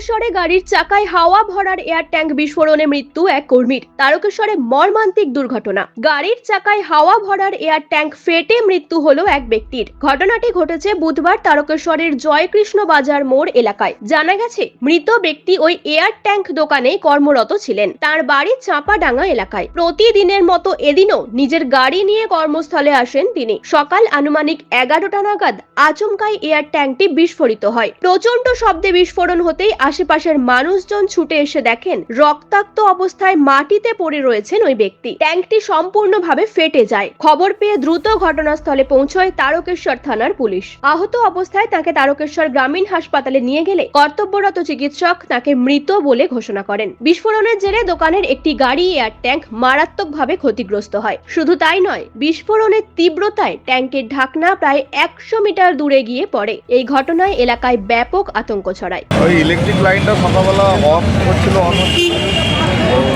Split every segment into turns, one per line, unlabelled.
তারকেশ্বরে গাড়ির চাকায় হাওয়া ভরার এয়ার ট্যাঙ্ক বিস্ফোরণে মৃত্যু এক কর্মীর। তারকেশ্বরে মর্মান্তিক দুর্ঘটনা। গাড়ির চাকায় হাওয়া ভরার এয়ার ট্যাঙ্ক ফেটে মৃত্যু হলো এক ব্যক্তির। ঘটনাটি ঘটেছে বুধবার তারকেশ্বরের জয়কৃষ্ণ বাজার মোড় এলাকায়। জানা গেছে, মৃত ব্যক্তি ওই এয়ার ট্যাঙ্ক দোকানে কর্মরত ছিলেন। তার বাড়ি চাঁপাডাঙ্গা এলাকায়। প্রতিদিনের মতো এদিনও নিজের গাড়ি নিয়ে কর্মস্থলে আসেন তিনি। সকাল আনুমানিক এগারোটা নাগাদ আচমকাই এয়ার ট্যাঙ্কটি বিস্ফোরিত হয়। প্রচণ্ড শব্দে বিস্ফোরণ হতেই আশেপাশের মানুষজন ছুটে এসে দেখেন রক্তাক্ত অবস্থায় মাটিতে পড়ে রয়েছেন ওই ব্যক্তি। ট্যাঙ্কটি সম্পূর্ণভাবে ফেটে যায়। খবর পেয়ে দ্রুত ঘটনাস্থলে পৌঁছয় তারকেশ্বর থানার পুলিশ। আহত অবস্থায় তাকে তারকেশ্বর গ্রামীণ হাসপাতালে নিয়ে গেলে কর্তব্যরত চিকিৎসক তাকে মৃত বলে ঘোষণা করেন। বিস্ফোরণের জেরে দোকানের একটি গাড়ি এয়ার ট্যাঙ্ক মারাত্মকভাবে ক্ষতিগ্রস্ত হয়। শুধু তাই নয়, বিস্ফোরণের তীব্রতায় ট্যাঙ্কের ঢাকনা প্রায় একশো মিটার দূরে গিয়ে পড়ে। এই ঘটনায় এলাকায় ব্যাপক আতঙ্ক ছড়ায়।
ইলেকট্রিক লাইনটা সকালবেলা অফ করছিল অন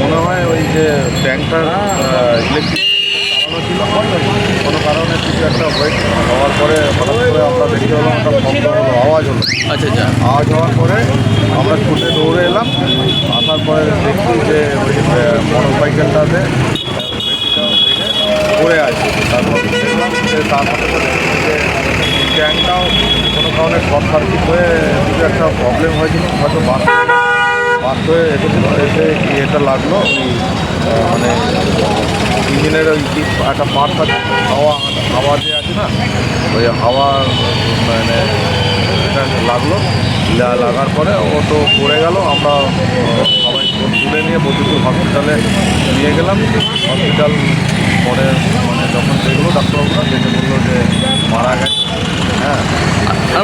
মনে হয় ওই যে ট্যাঙ্কটার ইলেকট্রিক ছিল। কোনো কারণে কিছু একটা হয়েছে হওয়ার পরে হঠাৎ করে আমরা দেখতে পেলাম একটা শব্দ হলো আওয়াজ হলো।
আচ্ছা আচ্ছা।
আওয়াজ হওয়ার পরে আমরা ছুটে দৌড়ে এলাম। আসার পরে দেখছি যে ওই মোটর সাইকেলটাতে পড়ে আছে। তারপর দেখলাম যে তার সাথে ট্যাঙ্কটাও কোনো কারণে শর্ট সার্কিট হয়ে কিছু একটা প্রবলেম হয়েছিল হয়তো বাস বাস হয়ে এসেছিল এসে ইয়েটা লাগল? ওই মানে ইঞ্জিনের ওই একটা পার্ট থাকে হাওয়া হাওয়া যে আছে না, ওই হাওয়া মানে এটা লাগল। লাগার পরে ও তো পড়ে গেল, আমরা সবাই তুলে নিয়ে বৈদ্যুতিক হসপিটালে নিয়ে গেলাম। হসপিটাল পরে মানে যখন দেখল ডাক্তারবাবুরা দেখে বলল যে মারা গেছে হ্যাঁ
আমার